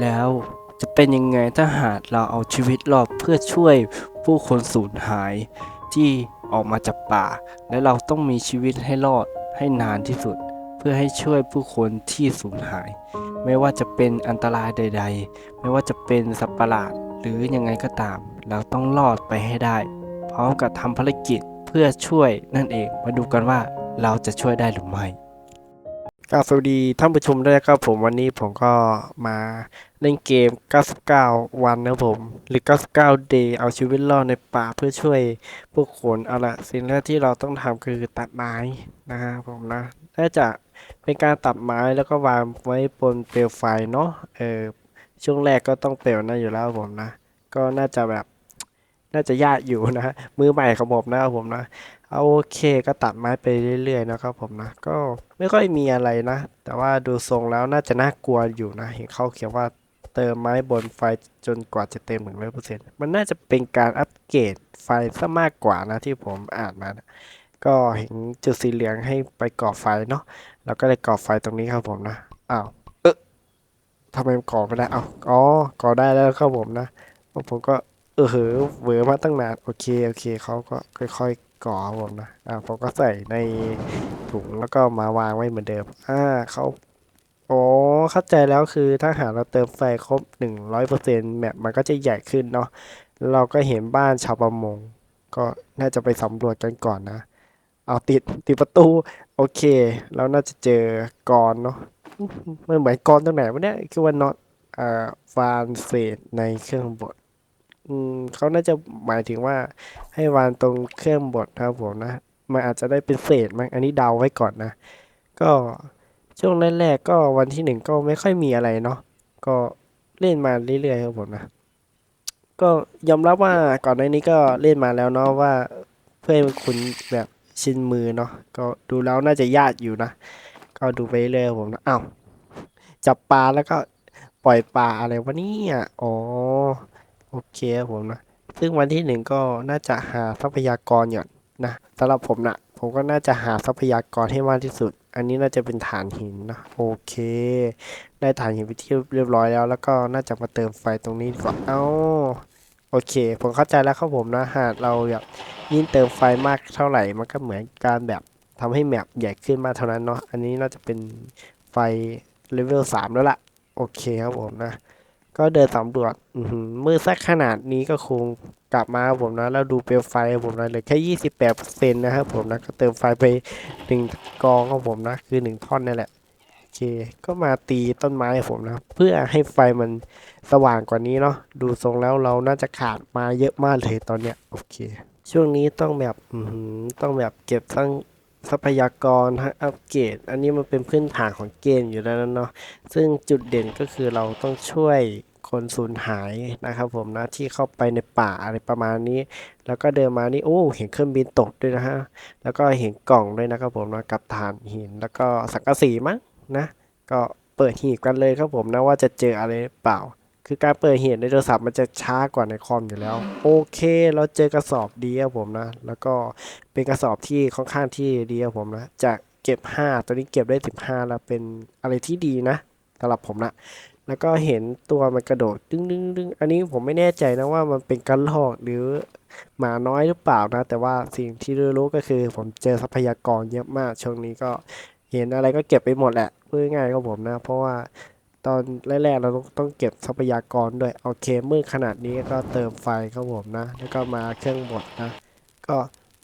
แล้ว จะเป็นยังไงถ้าหากเราเอาชีวิตรอดเพื่อช่วยผู้คนสูญหายที่ออกมาจากป่า และเราต้องมีชีวิตให้รอดให้นานที่สุด เพื่อให้ช่วยผู้คนที่สูญหาย ไม่ว่าจะเป็นอันตรายใด ๆ ไม่ว่าจะเป็นสัตว์ประหลาดหรือยังไงก็ตาม เราต้องรอดไปให้ได้ พร้อมกับทำภารกิจเพื่อช่วยนั่นเองมาดูกันว่าเราจะช่วยได้หรือไม่ กราสวัสดีท่านผู้ชมด้วยครับผมวันนี้ผมก็มาเล่นเกม 99 วันนะผมหรือ 99 day เอาชีวิตรอดในป่าเพื่อช่วยผู้คนเอาละสิ่งแรกที่เราต้องทำคือตัดไม้นะครับผมนะน่าจะเป็นการตัดไม้แล้วก็วางไว้บนเปลวไฟเนาะเออช่วงแรกก็ต้องเปลวนะอยู่แล้วผมนะ ก็น่าจะแบบน่าจะยากอยู่นะฮะมือใหม่ของผมนะครับผมนะ เอาโอเคก็ตัดไม้ไปเรื่อยๆนะครับผมนะ ก็ไม่ค่อยมีอะไรนะ แต่ว่าดูทรงแล้วน่าจะน่ากลัวอยู่นะ เห็นเขาเขียนว่าเติมไม้บนไฟจนกว่าจะเต็มถึงร้อยเปอร์เซ็นต์มันน่าจะเป็นการอัปเกรดไฟซะมากกว่านะที่ผมอ่านมานะก็เห็นจุดสีเหลืองให้ไปก่อไฟเนาะแล้วก็เลยก่อไฟตรงนี้ครับผมนะอ้าวเอ๊ะทำไมมันก่อไม่ได้เอาอ๋อก่อได้แล้วครับผมนะผมก็เออเหอเวอมาตั้งนานโอเคโอเคเขาก็ค่อย ๆ ก่อผมนะ อ่าผมก็ใส่ในถุงแล้วก็มาวางไว้เหมือนเดิม อ่าเขาโอ้เข้าใจแล้วคือถ้าหากเราเติมไฟครบหนึ่งร้อยเปอร์เซ็นต์แมปมันก็จะใหญ่ขึ้นเนาะ เราก็เห็นบ้านชาวประมง ก็น่าจะไปสำรวจกันก่อนนะ เอาติดติดประตู โอเคเราน่าจะเจอกรเนาะมันเหมือนกรตรงไหนวะเนี่ย คือว่านอตอ่าฟานเศษในเครื่องบด อืมเขาน่าจะหมายถึงว่าให้วางตรงเครื่องบดครับผมนะ มันอาจจะได้เป็นเศษมั้งอันนี้เดาไว้ก่อนนะ ก็ช่วงแรกๆก็วันที่หนึ่งก็ไม่ค่อยมีอะไรเนาะก็เล่นมาเรื่อยๆครับผมนะ ก็ยอมรับว่าก่อนหน้านี้ก็เล่นมาแล้วเนาะว่าเพื่อนคุ้นแบบชินมือเนาะก็ดูแล้วน่าจะยากอยู่นะ ก็ดูไปเรื่อยๆครับผมนะอ้าวจับปลาแล้วก็ปล่อยปลาอะไรวะเนี่ยอ๋อ โอเคครับผมนะ ซึ่งวันที่หนึ่งก็น่าจะหาทรัพยากรก่อนนะสำหรับผมนะผมก็น่าจะหาทรัพยากรให้มากที่สุด อันนี้น่าจะเป็นฐานหินนะโอเค ได้ฐานหินไปที่เรียบร้อยแล้ว แล้วก็น่าจะมาเติมไฟตรงนี้ดีกว่าเอ้าโอเค ผมเข้าใจแล้วครับผมนะหากเราแบบยิ่งเติมไฟมากเท่าไหร่ มันก็เหมือนการแบบทำให้แมปใหญ่ขึ้นมากเท่านั้นเนาะอันนี้น่าจะเป็นไฟเลเวลสามแล้วล่ะ โอเคครับผมนะ ก็เดินสำรวจอื้อสักขนาดนี้ก็คงกลับมาผมนะ แล้วดูเปลวไฟผมนะเหลือแค่ยี่สิบแปดเปอร์เซ็นต์นะครับผมนะ ก็เติมไฟไปหนึ่งกองครับผมนะ คือหนึ่งท่อนนี่นแหละโอเค ก็มาตีต้นไม้ผมนะ เพื่อให้ไฟมันสว่างกว่านี้เนาะดูทรงแล้วเราน่าจะขาดมาเยอะมากเลยตอนเนี้ย โอเค ช่วงนี้ต้องแบบต้องแบบเก็บทั้ง ทรัพยากรทั้งอัปเกรด อันนี้มันเป็นพื้นฐานของเกมอยู่แล้วนะเนาะซึ่งจุดเด่นก็คือเราต้องช่วยคนสูญหายนะครับผมนะที่เข้าไปในป่าอะไรประมาณนี้ แล้วก็เดินมานี่โอ้เห็นเครื่องบินตกด้วยนะฮะแล้วก็เห็นกล่องด้วยนะครับผมนะกับฐานหิน แล้วก็สังกะสีมั้งนะ ก็เปิดหีบกันเลยครับผมนะว่าจะเจออะไรเปล่า คือการเปิดเหีบในโทรศัพท์มันจะช้ากว่าในคอมอยู่แล้ว โอเค เราเจอกระสอบดีครับผมนะ แล้วก็เป็นกระสอบที่ค่อนข้างที่ดีครับผมนะจากเก็บ 5 ตัวนี้เก็บได้ 15 แล้วเป็นอะไรที่ดีนะสำหรับผมนะแล้วก็เห็นตัวมันกระโดดดึงดึงดึงอันนี้ผมไม่แน่ใจนะว่ามันเป็นกระรอกหรือหมาน้อยหรือเปล่านะ แต่ว่าสิ่งที่รู้ก็คือ ผมเจอทรัพยากรเยอะมากช่วงนี้ก็เห็นอะไรก็เก็บไปหมดแหละพูดง่ายๆก็ผมนะ เพราะว่า ตอนแรกๆเราต้องเก็บทรัพยากรด้วยโอเคมืดขนาดนี้ก็เติมไฟครับผมนะ แล้วก็มาเครื่องบดนะ ก็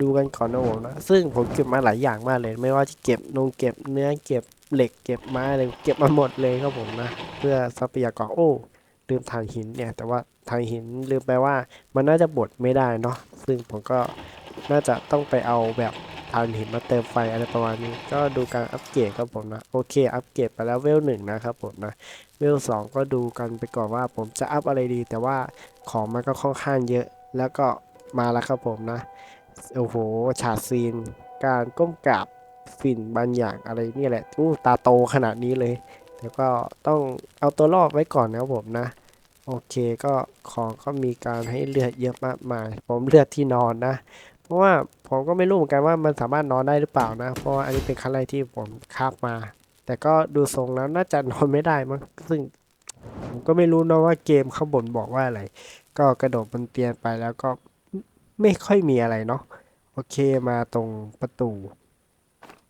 ดูกันก่อนนะผมนะ ซึ่งผมเก็บมาหลายอย่างมากเลย ไม่ว่าจะเก็บนงเก็บเนื้อเก็บเหล็กเก็บไม้อะไรเก็บมาหมดเลยครับผมนะ เพื่อทรัพยากรโอ้ลืมถ่านหินเนี่ย แต่ว่าถ่านหินลืมไปว่ามันน่าจะบดไม่ได้เนาะซึ่งผมก็น่าจะต้องไปเอาแบบ ถ่านหินมาเติมไฟอะไรประมาณนี้ก็ดูการอัปเกรดครับผมนะโอเคอัปเกรดไปแล้วเวลหนึ่งนะครับผมนะเวลสองก็ดูกันไปก่อนว่าผมจะอัพอะไรดี แต่ว่าของมันก็ค่อนข้างเยอะ แล้วก็มาแล้วครับผมนะโอ้โหฉากซีน การก้มกราบฝิ่นบางอย่างอะไรนี่แหละอู้ตาโตขนาดนี้เลยแต่ก็ต้องเอาตัวรอดไว้ก่อนนะครับผมนะโอเคก็ของก็มีการให้เลือดเยอะมากมาย ผมเลือดที่นอนนะ เพราะว่าผมก็ไม่รู้เหมือนกันว่ามันสามารถนอนได้หรือเปล่านะ เพราะว่าอันนี้เป็นครั้งแรกที่ผมคาบมา แต่ก็ดูทรงแล้วน่าจะนอนไม่ได้มั้งซึ่งผมก็ไม่รู้นะว่าเกมข้างบนบอกว่าอะไร ก็กระโดดบนเตียงไปแล้วก็ไม่ค่อยมีอะไรเนาะโอเคมาตรงประตู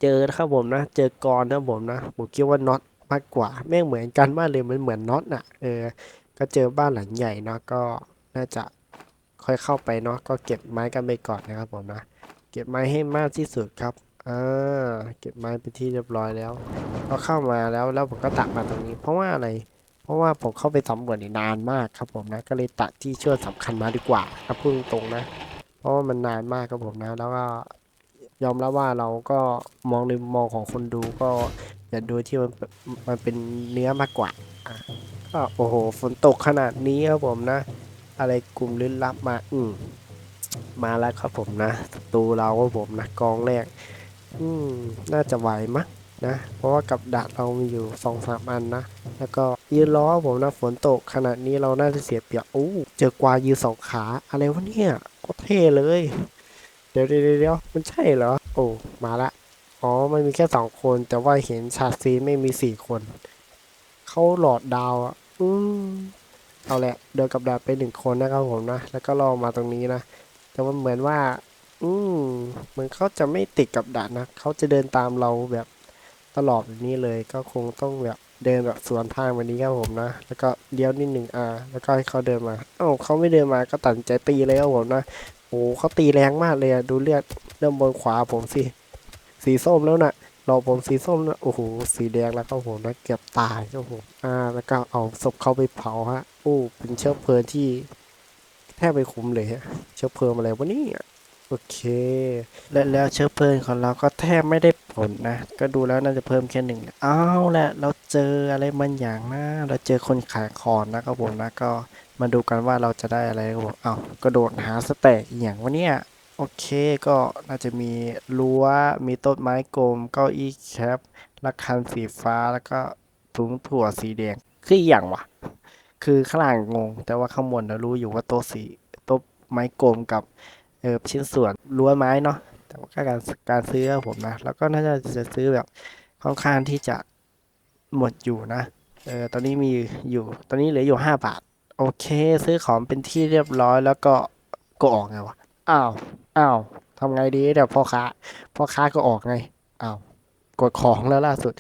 เจอนะครับผมนะ เจอกรนะผมนะผมคิดว่าน็อตมากกว่าแม่งเหมือนกันมากเลยมันเหมือนน็อตน่ะเออก็เจอบ้านหลังใหญ่เนาะก็น่าจะ ค่อยเข้าไปเนาะก็เก็บไม้กันไปก่อนนะครับผมนะ เก็บไม้ให้มากที่สุดครับอ่าเก็บไม้ไปที่เรียบร้อยแล้ว ก็เข้ามาแล้วแล้วผมก็ตักมาตรงนี้ เพราะว่าอะไร เพราะว่าผมเข้าไปสำรวจนี่นานมากครับผมนะ ก็เลยตัดที่เชื่อสำคัญมาดีกว่าครับพูดตรงนะ เพราะว่ามันนานมากครับผมนะ แล้วก็ยอมรับว่าเราก็มองในมุมมองของคนดูก็อย่าดูที่มันมันเป็นเนื้อมากกว่าอะก็โอ้โหฝนตกขนาดนี้ครับผมนะ อะไรกลุ่มลึกลับมา อืมมาแล้วครับผมนะศัตรูเราครับผมนะกองแรก อืมน่าจะไหวมั้งนะ เพราะว่ากับดักเรามีอยู่สองสามอันนะ แล้วก็ยืนล้อผมนะฝนตกขนาดนี้เราน่าจะเสียเปรียบโอ้เจอกวายืนสองขาอะไรวะเนี่ยโคตรเท่เลย เดี๋ยวเดี๋ยวเดี๋ยวมันใช่เหรอ โอ้มาละอ๋อมันมีแค่สองคนแต่ว่าเห็นฉากซีไม่มีสี่คนเขาหลอดดาวอะ อืม เอาแหละเดินกับดาบไปหนึ่งคนนะครับผมนะ แล้วก็รอมาตรงนี้นะ แต่ว่าเหมือนว่า อืมเหมือนเขาจะไม่ติดกับดักนะเขาจะเดินตามเราแบบตลอดแบบนี้เลย ก็คงต้องแบบเดินแบบสวนทางวันนี้ครับผมนะ แล้วก็เลี้ยวนิดหนึ่งอ่าแล้วก็ให้เขาเดินมาเอ้าเขาไม่เดินมาก็ตัดใจตีเลยครับผมนะโอ้เขาตีแรงมากเลยอะดูเลือดเริ่มบนขวาผมสิสีส้มแล้วน่ะ รอผมสีส้มนะโอ้โหสีแดงแล้วครับผมนะเกือบตายครับผมอ่าแล้วก็เอาศพเขาไปเผาฮะโอ้เป็นเชื้อเพลิงที่แทบไม่คุ้มเลยฮะเชื้อเพลิงอะไรวะนี่โอเค และแล้วเชื้อเพลิงของเราก็แทบไม่ได้ผลนะ ก็ดูแล้วน่าจะเพิ่มแค่หนึ่งเอาวแหละเราเจออะไรบางอย่างนะ เราเจอคนขายของนะครับผมนะก็มาดูกันว่าเราจะได้อะไรครับผมเอากระโดดหาสแต็กอย่างวะเนี่ย โอเคก็น่าจะมีรั้วมีต้นไม้กลมเก้าอี้แคประฆังสีฟ้าแล้วก็ถุงถั่วสีแดงคืออย่างวะคือข้างล่างงง แต่ว่าข้างบนเรารู้อยู่ว่าโต๊ะสีโต๊ะไม้กลมกับเออชิ้นส่วนรั้วไม้เนาะแต่ว่าการการซื้อผมนะ แล้วก็น่าจะจะซื้อแบบค่อนข้างที่จะหมดอยู่นะเออตอนนี้มีอยู่ ตอนนี้เหลืออยู่ห้าบาท โอเค ซื้อของเป็นที่เรียบร้อยแล้วก็ก็ออกไงวะอ้าว อ้าวทำไงดีเดี๋ยวพ่อค้าพ่อค้าก็ออกไงอ้าวกดของแล้วล่าสุด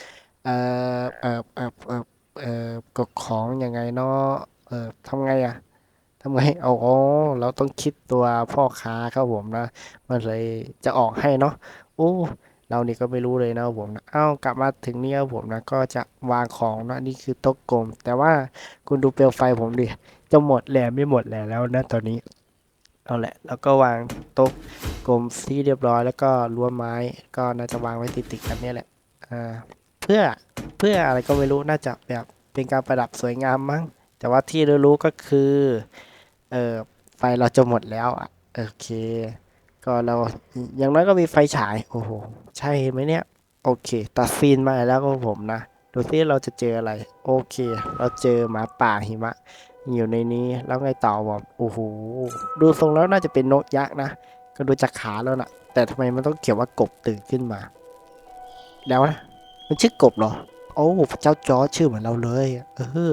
เอ่อเอ่อเอ่อเอ่อเอ่อกดของยังไงเนาะเอ่อทำไงอะทำไงเอาอ๋อเราต้องคิดตัวพ่อค้าครับผมนะมันเลยจะออกให้เนาะโอ้เรานี่ก็ไม่รู้เลยนะผมนะเอ้ากลับมาถึงนี่ครับผมนะก็จะวางของนะนี่คือโต๊ะกลม แต่ว่าคุณดูเปลวไฟผมดิจะหมดแหล่ไม่หมดแหล่แล้วนะตอนนี้ เอาแหละ แล้วก็วางโต๊ะกลมที่เรียบร้อย แล้วก็รั้วไม้ก็น่าจะวางไว้ติดๆกันนี่แหละอ่าเพื่อเพื่ออะไรก็ไม่รู้น่าจะแบบเป็นการประดับสวยงามมั้งแต่ว่าที่รู้ๆก็คือเออไฟเราจะหมดแล้วอะโอเค ก็เราอย่างน้อยก็มีไฟฉายโอ้โหใช่ไหมเนี่ยโอเค ตัดซีนมาแล้วก็ผมนะดูซิเราจะเจออะไร โอเค เราเจอหมาป่าหิมะ อยู่ในนี้แล้วไงต่อบอกโอ้โหดูทรงแล้วน่าจะเป็นนกยักษ์นะก็ดูจากขาแล้วนะแต่ทำไมมันต้องเขียนว่ากบตื่นขึ้นมา แล้วนะมันชื่อกบเหรอโอ้พระเจ้าจอชื่อเหมือนเราเลยเออ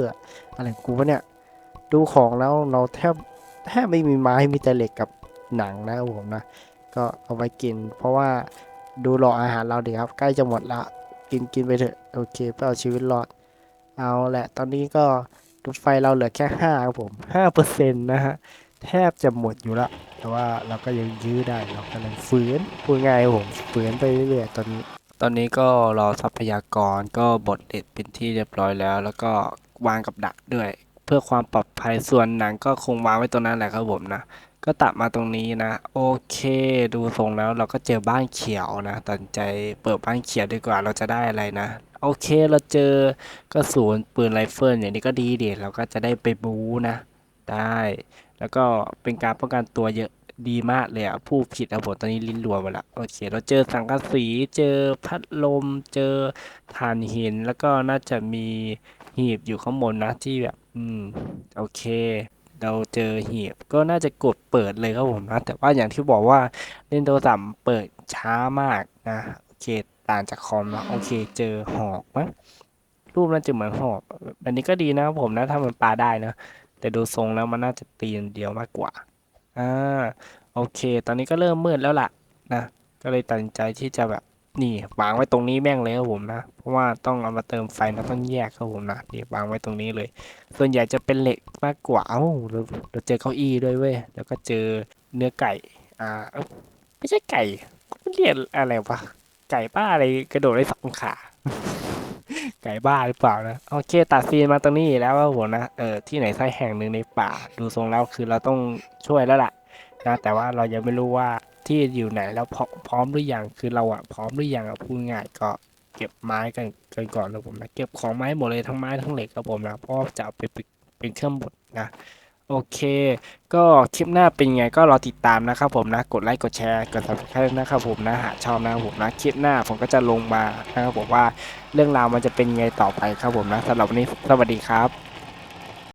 อะไรกูวะเนี่ยดูของแล้วเราแทบแทบไม่มีไม้มีแต่เหล็กกับหนังนะผมนะก็เอาไว้กิน เพราะว่าดูรออาหารเราดีครับ ใกล้จะหมดละกินกินไปเถอะโอเคเพื่อเอาชีวิตรอด เอาแหละ ตอนนี้ก็ ดูไฟเราเหลือแค่ห้าครับผมห้าเปอร์เซ็นต์นะฮะ แทบจะหมดอยู่ละ แต่ว่าเราก็ยังยื้อได้ เรากำลังฝืนพูดง่ายครับผมฝืนไปเรื่อยๆ ตอนนี้ ตอนนี้ก็รอทรัพยากรก็บดเด็ดเป็นที่เรียบร้อยแล้ว แล้วก็วางกับดักด้วย เพื่อความปลอดภัยส่วนหนังก็คงวางไว้ตรงนั้นแหละครับผมนะก็ตัดมาตรงนี้นะ โอเค ดูทรงแล้วเราก็เจอบ้านเขียวนะตัดใจเปิดบ้านเขียวดีกว่าเราจะได้อะไรนะ โอเคเราเจอกระสุนปืนไรเฟิลอย่างนี้ก็ดีเด็ดเราก็จะได้ไปบู๊นะ ได้ แล้วก็เป็นการป้องกันตัวเยอะดีมากเลยอะผู้ผิดอะผมตอนนี้ลิ้นรัวหมดละโอเค เราเจอสังกะสีเจอพัดลม เจอถ่านหิน แล้วก็น่าจะมีหีบอยู่ข้างบนนะที่แบบอืมโอเค เราเจอหีบก็น่าจะกดเปิดเลยครับผมนะแต่ว่าอย่างที่บอกว่าเล่นโทรศัพท์เปิดช้ามากนะโอเค ต่างจากคอมนะโอเค เจอหอกมั้งรูปน่าจะเหมือนหอกอันนี้ก็ดีนะครับผมนะถ้ามันปลาได้นะ แต่ดูทรงแล้วมันน่าจะตีอย่างเดียวมากกว่าอ่าโอเค ตอนนี้ก็เริ่มมืดแล้วล่ะนะก็เลยตัดใจที่จะแบบนี่วางไว้ตรงนี้แม่งเลยครับผมนะ เพราะว่าต้องเอามาเติมไฟนะต้องแยกครับผมนะนี่วางไว้ตรงนี้เลย ส่วนใหญ่จะเป็นเหล็กมากกว่าเอ้าเราเจอเก้าอี้ด้วยเว้ยแล้วก็เจอเนื้อไก่ อ่าเอ้าไม่ใช่ไก่เรียกอะไรวะ ไก่บ้าอะไรกระโดดได้สองขา ไก่บ้าหรือเปล่านะ โอเค ตัดซีนมาตรงนี้แล้วครับผมนะ เออที่ไหนสักแห่งหนึ่งในป่า ดูทรงแล้วคือเราต้องช่วยแล้วล่ะนะแต่ว่าเรายังไม่รู้ว่าที่อยู่ไหนแล้วพร้อมพอมหรือยังคือเราอะพร้อมหรือยังอะพูดง่ายก็เก็บไม้กันกันก่อนนะผมนะเก็บของไม้หมดเลยทั้งไม้ทั้งเหล็กครับผมนะเพราะว่าจะเอาไปป็นเป็นเครื่องบดนะ โอเค ก็คลิปหน้าเป็นไงก็รอติดตามนะครับผมนะ กดไลค์กดแชร์กดติดตามนะครับผมนะหากชอบนะครับผมนะคลิปหน้าผมก็จะลงมานะครับผมว่าเรื่องราวมันจะเป็นไงต่อไปครับผมนะสำหรับวันนี้สวัสดีครับ